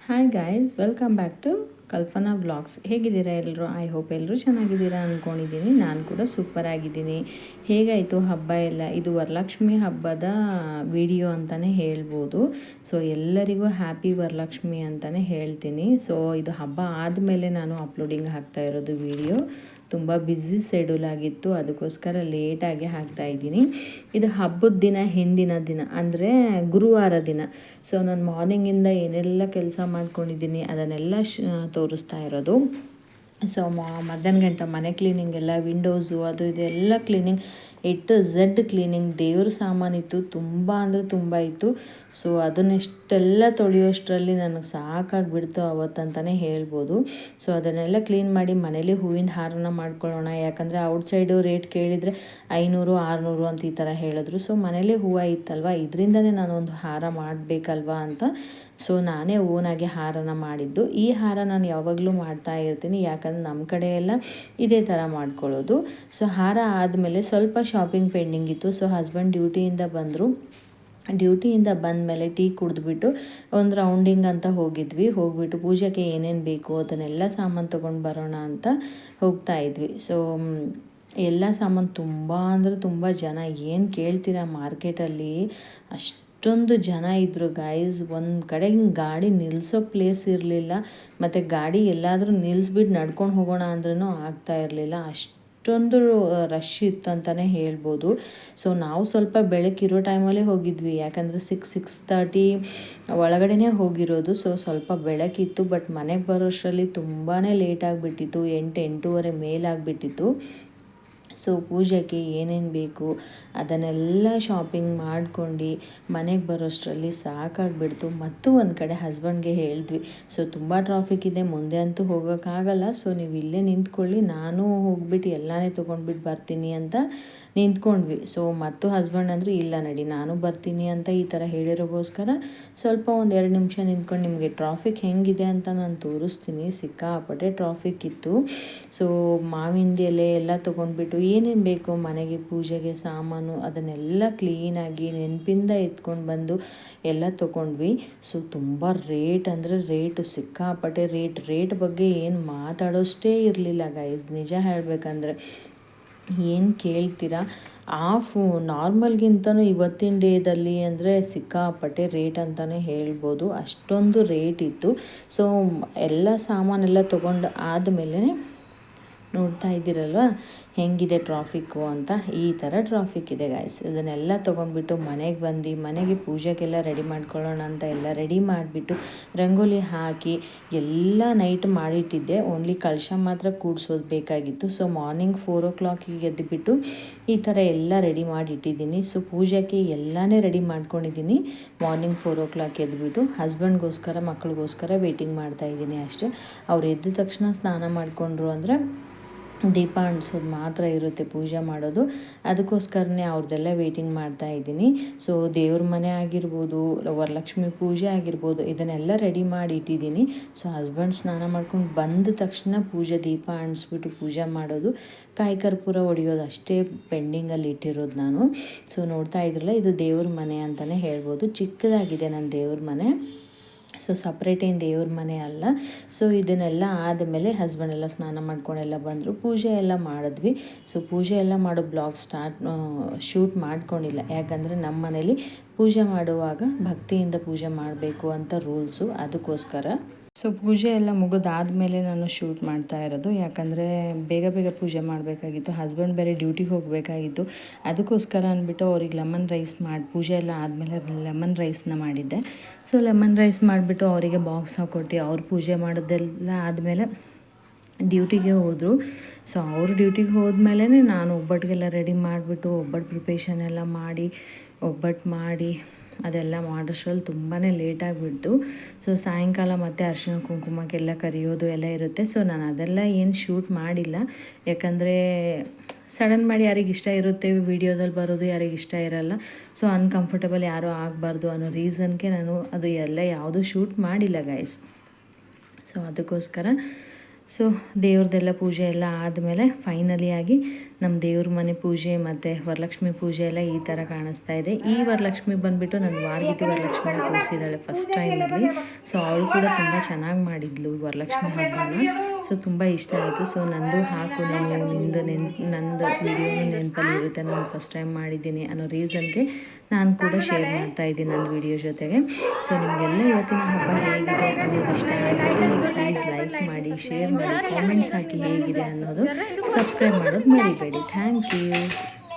Hi guys welcome back to Kalpana vlogs. ಹೇಗಿದ್ದೀರಾ ಎಲ್ಲರೂ I hope ಎಲ್ಲರೂ ಚೆನ್ನಾಗಿದ್ದೀರಾ ಅಂದ್ಕೊಂಡಿದ್ದೀನಿ ನಾನು ಕೂಡ ಸೂಪರ್ ಆಗಿದ್ದೀನಿ. ಹೇಗಾಯಿತು ಹಬ್ಬ ಎಲ್ಲ? ಇದು ವರಲಕ್ಷ್ಮಿ ಹಬ್ಬದ ವಿಡಿಯೋ ಅಂತಲೇ ಹೇಳ್ಬೋದು. ಸೊ ಎಲ್ಲರಿಗೂ ಹ್ಯಾಪಿ ವರಲಕ್ಷ್ಮಿ ಅಂತಲೇ ಹೇಳ್ತೀನಿ. ಸೊ ಇದು ಹಬ್ಬ ಆದಮೇಲೆ ನಾನು ಅಪ್ಲೋಡಿಂಗ್ ಹಾಕ್ತಾ ಇರೋದು ವಿಡಿಯೋ ತುಂಬ ಬ್ಯುಸಿ ಶೆಡ್ಯೂಲ್ ಆಗಿತ್ತು. ಅದಕ್ಕೋಸ್ಕರ ಲೇಟಾಗಿ ಹಾಕ್ತಾ ಇದ್ದೀನಿ. ಇದು ಹಬ್ಬದ ದಿನ, ಹಿಂದಿನ ದಿನ, ಅಂದರೆ ಗುರುವಾರ ದಿನ. ಸೊ ನಾನು ಮಾರ್ನಿಂಗಿಂದ ಏನೆಲ್ಲ ಕೆಲಸ ಮಾಡ್ಕೊಂಡಿದ್ದೀನಿ, ಅದನ್ನೆಲ್ಲ ತೋರಿಸ್ತಾ ಇರೋದು. ಸೊ ಮಧ್ಯಾಹ್ನ ಗಂಟೆ ಮನೆ ಕ್ಲೀನಿಂಗ್ ಎಲ್ಲ ವಿಂಡೋಸು ಅದು ಇದೆಲ್ಲ ಕ್ಲೀನಿಂಗ್ ಇಟ್ಟು ಝಡ್ ಕ್ಲೀನಿಂಗ್ ದೇವ್ರ ಸಾಮಾನಿತ್ತು ತುಂಬ ಅಂದರೆ ತುಂಬ ಇತ್ತು. ಸೊ ಅದನ್ನೆಷ್ಟೆಲ್ಲ ತೊಳೆಯೋಷ್ಟರಲ್ಲಿ ನನಗೆ ಸಾಕಾಗಿಬಿಡ್ತು ಅವತ್ತಂತಲೇ ಹೇಳ್ಬೋದು. ಸೊ ಅದನ್ನೆಲ್ಲ ಕ್ಲೀನ್ ಮಾಡಿ ಮನೇಲಿ ಹೂವಿನ ಹಾರನ ಮಾಡ್ಕೊಳ್ಳೋಣ. ಯಾಕಂದರೆ ಔಟ್ಸೈಡು ರೇಟ್ ಕೇಳಿದರೆ ಐನೂರು, ಆರುನೂರು ಅಂತ ಈ ಥರ ಹೇಳಿದ್ರು. ಸೊ ಮನೇಲೇ ಹೂವು ಇತ್ತಲ್ವ? ಇದರಿಂದನೇ ಒಂದು ಹಾರ ಮಾಡಬೇಕಲ್ವಾ ಅಂತ ಸೊ ನಾನೇ ಓನಾಗಿ ಹಾರನ ಮಾಡಿದ್ದು. ಈ ಹಾರ ನಾನು ಯಾವಾಗಲೂ ಮಾಡ್ತಾ ಇರ್ತೀನಿ. ಯಾಕಂದರೆ ನಮ್ಮ ಕಡೆ ಎಲ್ಲ ಇದೇ ಥರ ಮಾಡ್ಕೊಳ್ಳೋದು. ಸೊ ಹಾರ ಆದಮೇಲೆ ಸ್ವಲ್ಪ ಶಾಪಿಂಗ್ ಪೆಂಡಿಂಗ್ ಇತ್ತು. ಸೊ ಹಸ್ಬೆಂಡ್ ಡ್ಯೂಟಿಯಿಂದ ಬಂದರು. ಡ್ಯೂಟಿಯಿಂದ ಬಂದ ಮೇಲೆ ಟೀ ಕುಡಿದ್ಬಿಟ್ಟು ಒಂದು ರೌಂಡಿಂಗ್ ಅಂತ ಹೋಗಿದ್ವಿ. ಹೋಗ್ಬಿಟ್ಟು ಪೂಜೆಗೆ ಏನೇನು ಬೇಕು ಅದನ್ನೆಲ್ಲ ಸಾಮಾನು ತೊಗೊಂಡು ಬರೋಣ ಅಂತ ಹೋಗ್ತಾ ಇದ್ವಿ. ಸೊ ಎಲ್ಲ ಸಾಮಾನು ತುಂಬ ಅಂದರೆ ತುಂಬ ಜನ ಏನು ಕೇಳ್ತೀರಾ ಮಾರ್ಕೆಟಲ್ಲಿ ಅಷ್ಟು ಅಷ್ಟೊಂದು ಜನ ಇದ್ದರು ಗಾಯ್ಸ್ ಒಂದು ಕಡೆ ಹಿಂಗೆ ಗಾಡಿ ನಿಲ್ಸೋಕೆ ಪ್ಲೇಸ್ ಇರಲಿಲ್ಲ. ಮತ್ತು ಗಾಡಿ ಎಲ್ಲಾದರೂ ನಿಲ್ಲಿಸ್ಬಿಟ್ಟು ನಡ್ಕೊಂಡು ಹೋಗೋಣ ಅಂದ್ರೂ ಆಗ್ತಾ ಇರಲಿಲ್ಲ. ಅಷ್ಟೊಂದು ರಶ್ ಇತ್ತಂತಲೇ ಹೇಳ್ಬೋದು. ಸೊ ನಾವು ಸ್ವಲ್ಪ ಬೆಳಕಿರೋ ಟೈಮಲ್ಲೇ ಹೋಗಿದ್ವಿ. ಯಾಕಂದರೆ ಸಿಕ್ಸ್ ಸಿಕ್ಸ್ ತರ್ಟಿ ಒಳಗಡೆನೇ ಹೋಗಿರೋದು. ಸೊ ಸ್ವಲ್ಪ ಬೆಳಕಿತ್ತು ಬಟ್ ಮನೆಗೆ ಬರೋಷ್ಟರಲ್ಲಿ ತುಂಬಾ ಲೇಟ್ ಆಗಿಬಿಟ್ಟಿತ್ತು. ಎಂಟು, ಎಂಟೂವರೆ ಮೇಲಾಗಿಬಿಟ್ಟಿತ್ತು ಸೊ ಪೂಜೆಗೆ ಏನೇನು ಬೇಕು ಅದನ್ನೆಲ್ಲ ಶಾಪಿಂಗ್ ಮಾಡ್ಕೊಂಡು ಮನೆಗೆ ಬರೋಷ್ಟರಲ್ಲಿ ಸಾಕಾಗಿಬಿಡ್ತು. ಮತ್ತು ಒಂದು ಕಡೆ ಹಸ್ಬೆಂಡ್ಗೆ ಹೇಳಿದ್ವಿ ಸೊ ತುಂಬ ಟ್ರಾಫಿಕ್ ಇದೆ, ಮುಂದೆ ಅಂತೂ ಹೋಗೋಕ್ಕಾಗಲ್ಲ. ಸೊ ನೀವು ಇಲ್ಲೇ ನಿಂತ್ಕೊಳ್ಳಿ, ನಾನು ಹೋಗ್ಬಿಟ್ಟು ಎಲ್ಲನೇ ತೊಗೊಂಡ್ಬಿಟ್ಟು ಬರ್ತೀನಿ ಅಂತ ನಿಂತ್ಕೊಂಡ್ವಿ. ಸೊ ಮತ್ತು ಹಸ್ಬೆಂಡ್ ಅಂದರು, ಇಲ್ಲ ನಡಿ, ನಾನು ಬರ್ತೀನಿ ಅಂತ ಈ ಥರ ಹೇಳಿರೋಗೋಸ್ಕರ ಸ್ವಲ್ಪ ಒಂದು ಎರಡು ನಿಮಿಷ ನಿಂತ್ಕೊಂಡು ನಿಮಗೆ ಟ್ರಾಫಿಕ್ ಹೆಂಗಿದೆ ಅಂತ ನಾನು ತೋರಿಸ್ತೀನಿ. ಸಿಕ್ಕಾಪಟ್ಟೆ ಟ್ರಾಫಿಕ್ ಇತ್ತು. ಸೊ ಮಾವಿನ ಎಲೆ ಎಲ್ಲ ತೊಗೊಂಡ್ಬಿಟ್ಟು ಏನೇನು ಬೇಕು ಮನೆಗೆ ಪೂಜೆಗೆ ಸಾಮಾನು ಅದನ್ನೆಲ್ಲ ಕ್ಲೀನಾಗಿ ನೆನಪಿಂದ ಎತ್ಕೊಂಡು ಬಂದು ಎಲ್ಲ ತೊಗೊಂಡ್ವಿ. ಸೊ ತುಂಬ ರೇಟ್ ಅಂದರೆ ರೇಟು ಸಿಕ್ಕಾಪಟ್ಟೆ ರೇಟ್ ರೇಟ್ ಬಗ್ಗೆ ಏನು ಮಾತಾಡೋಷ್ಟೇ ಇರಲಿಲ್ಲ ಗೈಸ್ ನಿಜ ಹೇಳಬೇಕಂದ್ರೆ ಏನು ಕೇಳ್ತೀರಾ? ಆಫು ನಾರ್ಮಲ್ಗಿಂತನೂ ಇವತ್ತಿನ ಡೇದಲ್ಲಿ ಅಂದರೆ ಸಿಕ್ಕಾಪಟ್ಟೆ ರೇಟ್ ಅಂತಲೇ ಹೇಳ್ಬೋದು. ಅಷ್ಟೊಂದು ರೇಟ್ ಇತ್ತು. ಸೊ ಎಲ್ಲ ಸಾಮಾನೆಲ್ಲ ತೊಗೊಂಡು ಆದಮೇಲೆ ನೋಡ್ತಾ ಇದ್ದೀರಲ್ವ? ಹೆಂಗಿದೆ ಟ್ರಾಫಿಕ್ಕು ಅಂತ ಈ ಥರ ಟ್ರಾಫಿಕ್ ಇದೆ ಗಾಯ್ಸ್ ಇದನ್ನೆಲ್ಲ ತೊಗೊಂಡ್ಬಿಟ್ಟು ಮನೆಗೆ ಬಂದು, ಮನೆಗೆ ಪೂಜೆಗೆಲ್ಲ ರೆಡಿ ಮಾಡ್ಕೊಳ್ಳೋಣ ಅಂತ ಎಲ್ಲ ರೆಡಿ ಮಾಡಿಬಿಟ್ಟು ರಂಗೋಲಿ ಹಾಕಿ ಎಲ್ಲ ನೈಟ್ ಮಾಡಿಟ್ಟಿದ್ದೆ. ಓನ್ಲಿ ಕಲಶ ಮಾತ್ರ ಕೂಡಿಸೋದು ಬೇಕಾಗಿತ್ತು. ಸೊ ಮಾರ್ನಿಂಗ್ ಫೋರ್ ಓ ಕ್ಲಾಕಿಗೆ ಎದ್ದುಬಿಟ್ಟು ಈ ಥರ ಎಲ್ಲ ರೆಡಿ ಮಾಡಿಟ್ಟಿದ್ದೀನಿ. ಸೊ ಪೂಜೆಗೆ ಎಲ್ಲನೇ ರೆಡಿ ಮಾಡ್ಕೊಂಡಿದ್ದೀನಿ. ಮಾರ್ನಿಂಗ್ ಫೋರ್ ಓ ಕ್ಲಾಕ್ ಎದ್ದುಬಿಟ್ಟು ಹಸ್ಬೆಂಡ್ಗೋಸ್ಕರ ಮಕ್ಕಳಿಗೋಸ್ಕರ ವೇಟಿಂಗ್ ಮಾಡ್ತಾಯಿದ್ದೀನಿ ಅಷ್ಟೇ. ಅವ್ರು ಎದ್ದ ತಕ್ಷಣ ಸ್ನಾನ ಮಾಡಿಕೊಂಡ್ರು ಅಂದರೆ ದೀಪ ಅಂಟಿಸೋದು ಮಾತ್ರ ಇರುತ್ತೆ ಪೂಜೆ ಮಾಡೋದು. ಅದಕ್ಕೋಸ್ಕರನೇ ಅವ್ರದ್ದೆಲ್ಲ ವೇಟಿಂಗ್ ಮಾಡ್ತಾ ಇದ್ದೀನಿ. ಸೊ ದೇವ್ರ ಮನೆ ಆಗಿರ್ಬೋದು, ವರಲಕ್ಷ್ಮಿ ಪೂಜೆ ಆಗಿರ್ಬೋದು, ಇದನ್ನೆಲ್ಲ ರೆಡಿ ಮಾಡಿ ಇಟ್ಟಿದ್ದೀನಿ ಸೊ ಹಸ್ಬೆಂಡ್ ಸ್ನಾನ ಮಾಡ್ಕೊಂಡು ಬಂದ ತಕ್ಷಣ ಪೂಜೆ ದೀಪ ಅಂಟಿಸ್ಬಿಟ್ಟು ಪೂಜೆ ಮಾಡೋದು. ಕಾಯಿ ಕರ್ಪೂರ ಹೊಡೆಯೋದು ಅಷ್ಟೇ ಪೆಂಡಿಂಗಲ್ಲಿ ಇಟ್ಟಿರೋದು ನಾನು. ಸೊ ನೋಡ್ತಾ ಇದ್ರಲ್ಲ, ಇದು ದೇವ್ರ ಮನೆ ಅಂತಲೇ ಹೇಳ್ಬೋದು. ಚಿಕ್ಕದಾಗಿದೆ ನನ್ನ ದೇವ್ರ ಮನೆ. ಸೊ ಸಪ್ರೇಟೇನು ದೇವ್ರ ಮನೆ ಅಲ್ಲ. ಸೊ ಇದನ್ನೆಲ್ಲ ಆದಮೇಲೆ ಹಸ್ಬೆಂಡ್ ಎಲ್ಲ ಸ್ನಾನ ಮಾಡ್ಕೊಂಡೆಲ್ಲ ಬಂದರು. ಪೂಜೆ ಎಲ್ಲ ಮಾಡಿದ್ವಿ. ಸೊ ಪೂಜೆ ಎಲ್ಲ ಮಾಡೋ ಬ್ಲಾಗ್ ಸ್ಟಾರ್ಟ್ ಶೂಟ್ ಮಾಡ್ಕೊಂಡಿಲ್ಲ. ಯಾಕಂದರೆ ನಮ್ಮ ಮನೇಲಿ ಪೂಜೆ ಮಾಡುವಾಗ ಭಕ್ತಿಯಿಂದ ಪೂಜೆ ಮಾಡಬೇಕು ಅಂತ ರೂಲ್ಸು ಅದಕ್ಕೋಸ್ಕರ ಸೊ ಪೂಜೆ ಎಲ್ಲ ಮುಗಿದಾದ್ಮೇಲೆ ನಾನು ಶೂಟ್ ಮಾಡ್ತಾ ಇರೋದು. ಯಾಕಂದರೆ ಬೇಗ ಬೇಗ ಪೂಜೆ ಮಾಡಬೇಕಾಗಿತ್ತು. ಹಸ್ಬೆಂಡ್ ಬೇರೆ ಡ್ಯೂಟಿಗೆ ಹೋಗಬೇಕಾಗಿತ್ತು. ಅದಕ್ಕೋಸ್ಕರ ಅಂದ್ಬಿಟ್ಟು ಅವ್ರಿಗೆ ಲೆಮನ್ ರೈಸ್ ಮಾಡಿ, ಪೂಜೆ ಎಲ್ಲ ಆದಮೇಲೆ ಲೆಮನ್ ರೈಸ್ನ ಮಾಡಿದ್ದೆ. ಸೊ ಲೆಮನ್ ರೈಸ್ ಮಾಡಿಬಿಟ್ಟು ಅವರಿಗೆ ಬಾಕ್ಸ್ ಹಾಕ್ಕೊಟ್ಟು ಅವ್ರು ಪೂಜೆ ಮಾಡೋದೆಲ್ಲ ಆದಮೇಲೆ ಡ್ಯೂಟಿಗೆ ಹೋದರು. ಸೊ ಅವರು ಡ್ಯೂಟಿಗೆ ಹೋದ್ಮೇಲೆ ನಾನು ಒಬ್ಬಟ್ಟಿಗೆಲ್ಲ ರೆಡಿ ಮಾಡಿಬಿಟ್ಟು ಒಬ್ಬಟ್ಟು ಪ್ರಿಪ್ರೇಷನ್ ಎಲ್ಲ ಮಾಡಿ, ಒಬ್ಬಟ್ಟು ಮಾಡಿ ಅದೆಲ್ಲ ಮಾಡೋಷ್ಟ್ರಲ್ಲಿ ತುಂಬಾ ಲೇಟಾಗಿಬಿಡ್ತು. ಸೊ ಸಾಯಂಕಾಲ ಮತ್ತು ಅರಿಶಿಣ ಕುಂಕುಮಕ್ಕೆಲ್ಲ ಕರಿಯೋದು ಎಲ್ಲ ಇರುತ್ತೆ. ಸೊ ನಾನು ಅದೆಲ್ಲ ಏನು ಶೂಟ್ ಮಾಡಿಲ್ಲ. ಯಾಕಂದರೆ ಸಡನ್ ಮಾಡಿ ಯಾರಿಗೆ ಇಷ್ಟ ಇರುತ್ತೆ ವಿಡಿಯೋದಲ್ಲಿ ಬರೋದು ಯಾರಿಗೆ ಇಷ್ಟ ಇರಲ್ಲ. ಸೊ ಅನ್ಕಂಫರ್ಟಬಲ್ ಯಾರೂ ಆಗಬಾರ್ದು ಅನ್ನೋ ರೀಸನ್ಗೆ ನಾನು ಅದು ಎಲ್ಲ ಯಾವುದೂ ಶೂಟ್ ಮಾಡಿಲ್ಲ ಗೈಸ್ ಸೊ ಅದಕ್ಕೋಸ್ಕರ. ಸೊ ದೇವ್ರದ್ದೆಲ್ಲ ಪೂಜೆ ಎಲ್ಲ ಆದಮೇಲೆ ಫೈನಲಿ ಆಗಿ ನಮ್ಮ ದೇವ್ರ ಮನೆ ಪೂಜೆ ಮತ್ತು ವರಲಕ್ಷ್ಮಿ ಪೂಜೆ ಎಲ್ಲ ಈ ಥರ ಕಾಣಿಸ್ತಾ ಇದೆ. ಈ ವರಲಕ್ಷ್ಮಿ ಬಂದುಬಿಟ್ಟು ನನ್ನ ವಾರ್ಗಿತಿ ವರಲಕ್ಷ್ಮಿನ ಕೂರಿಸಿದ್ದಾಳೆ ಫಸ್ಟ್ ಟೈಮಲ್ಲಿ ಸೊ ಅವಳು ಕೂಡ ತುಂಬ ಚೆನ್ನಾಗಿ ಮಾಡಿದ್ಲು ವರಲಕ್ಷ್ಮಿ ಹಬ್ಬನ. ಸೊ ತುಂಬ ಇಷ್ಟ ಆಯಿತು. ಸೊ ನಂದು ಹಾಕು ನಾನು ನಿಂದು ನೆನ್, ನಂದು ವಿಡಿಯೋನು ನೆನಪಲ್ಲಿ ಇರುತ್ತೆ. ನಾನು ಫಸ್ಟ್ ಟೈಮ್ ಮಾಡಿದ್ದೀನಿ ಅನ್ನೋ ರೀಸನ್ಗೆ ನಾನು ಕೂಡ ಶೇರ್ ಮಾಡ್ತಾ ಇದ್ದೀನಿ ನನ್ನ ವಿಡಿಯೋ ಜೊತೆಗೆ. ಸೊ ನಿಮಗೆಲ್ಲ ಇವತ್ತಿನ ಹಬ್ಬ ಹೇಗಿದೆ ಅನ್ನೋದು ಇಷ್ಟ ಆಗಿದೆ. ಪ್ಲೀಸ್ ಲೈಕ್ ಮಾಡಿ ಶೇರ್ ಮಾಡಿ ಕಾಮೆಂಟ್ಸ್ ಹಾಕಿ ಹೇಗಿದೆ ಅನ್ನೋದು ಸಬ್ಸ್ಕ್ರೈಬ್ ಮಾಡೋದು ಮರಿಬೇಡಿ. Thank you.